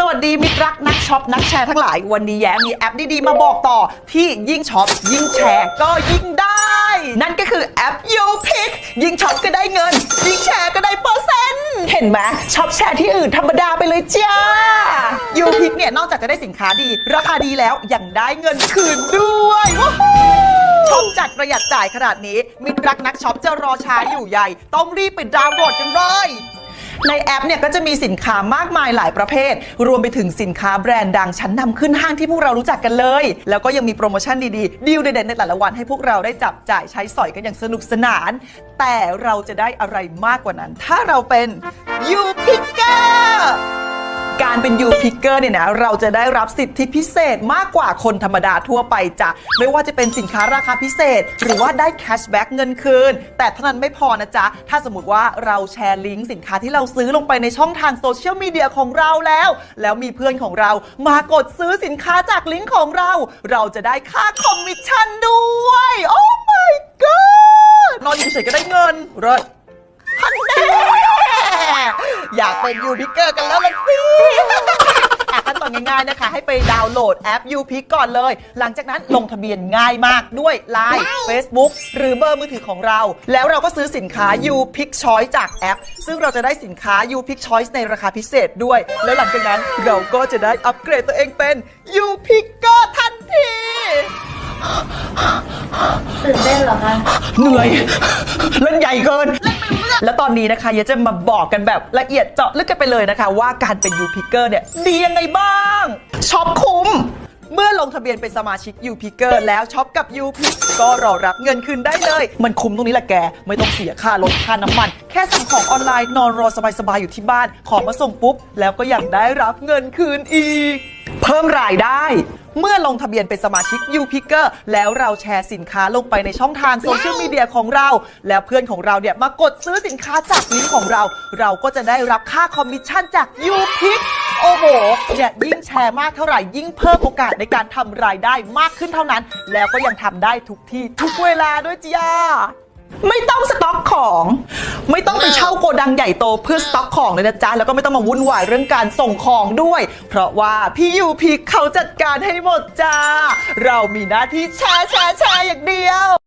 สวัสดีมิตรรักนักช็อปนักแชร์ทั้งหลาย วันนี้แย้มมีแอปดีๆ มาบอกต่อที่ยิ่งช็อปยิ่งแชร์ก็ยิ่งได้ นั่นก็คือแอป u p i c ยิ่งช็อปก็ได้เงิน ยิ่งแชร์ก็ได้เปอร์เซ็นต์เห็นไหมช็อปแชร์ที่อื่นธรรมดาไปเลยจ้า u p i c เนี่ยนอกจากจะได้สินค้าดี ราคาดีแล้วยังได้เงินคืนด้วยว้าวช็อปจัดประหยัดจ่ายขนาดนี้ มิตรรักนักช็อปจะรอช้าอยู่ใหญ่ ต้องรีบไปดาวน์โหลดกันเลย ในแอปเนี่ยก็จะมีสินค้ามากมายหลายประเภท รวมไปถึงสินค้าแบรนด์ดังชั้นนำขึ้นห้างที่พวกเรารู้จักกันเลย แล้วก็ยังมีโปรโมชั่นดีๆ ดีลเด็ดๆในแต่ละวันให้พวกเราได้จับจ่ายใช้สอยกันอย่างสนุกสนาน แต่เราจะได้อะไรมากกว่านั้น ถ้าเราเป็นยูพิกเกอร์ การเป็น U Picker เนี่ยนะเราจะได้รับสิทธิพิเศษมากกว่าคนธรรมดาทั่วไปจ้ะไม่ว่าจะเป็นสินค้าราคาพิเศษ หรือว่าได้แคชแบ็กเงินคืน แต่เท่านั้นไม่พอนะจ๊ะ ถ้าสมมติว่าเราแชร์ลิงก์สินค้าที่เราซื้อลงไปในช่องทางโซเชียลมีเดียของเราแล้ว แล้วมีเพื่อนของเรามากดซื้อสินค้าจากลิงก์ของเรา เราจะได้ค่าคอมมิชชั่นด้วย โอ้ my god นอนอยู่เฉยก็ได้เงินเลิศ อยากเป็นยูพิกเกอร์กันแล้วล่ะสิอะขั้นตอนง่ายๆนะคะ ให้ไปดาวน์โหลดแอป u p i c ก่อนเลย หลังจากนั้นลงทะเบียนง่ายมากด้วย Line Facebook หรือเบอร์มือถือของเรา แล้วเราก็ซื้อสินค้า u p i c Choice จากแอป ซึ่งเราจะได้สินค้า u p i c Choice ในราคาพิเศษด้วย แล้วหลังจากนั้นเราก็จะได้อัปเกรดตัวเองเป็น u p i c เกอร์ทันทีตื่นเต้นเหรอคะเหนื่อยเล่นใหญ่เกิน แล้วตอนนี้นะคะเยจะมาบอกกันแบบละเอียดเจาะลึกกันไปเลยนะคะ ว่าการเป็น u p i c k e r เนี่ยดียังไงบ้างช็อปคุ้ม เมื่อลงทะเบียนเป็นสมาชิก u p i c k e r แล้วช็อปกับ u p i c ก็รอรับเงินคืนได้เลย มันคุ้มตรงนี้แหละแก ไม่ต้องเสียค่ารถค่าน้ำมัน แค่สั่งของออนไลน์นอนรอสบายๆอยู่ที่บ้าน ของมาส่งปุ๊บ แล้วก็ยังได้รับเงินคืนอีก เพิ่มรายได้ เมื่อลงทะเบียนเป็นสมาชิก u p i c k e r แล้วเราแชร์สินค้าลงไปในช่องทางโซเชียลมีเดียของเรา แล้วเพื่อนของเราเนี่ยมากดซื้อสินค้าจากลิงก์ของเรา เราก็จะได้รับค่าคอมมิชชั่นจาก u p i c โอ้โหเนี่ยยิ่งแชร์มากเท่าไหร่ยิ่งเพิ่มโอกาสในการทำรายได้มากขึ้นเท่านั้น แล้วก็ยังทำได้ทุกที่ทุกเวลาด้วยจ้า ไม่ต้องสต็อกของ ไม่ต้องไปเช่าโกดังใหญ่โตเพื่อสต็อกของเลยนะจ๊ะ แล้วก็ไม่ต้องมาวุ่นวายเรื่องการส่งของด้วย เพราะว่าพี่ยูพีเขาจัดการให้หมดจ้า เรามีหน้าที่แชร์แชร์แชร์อย่างเดียว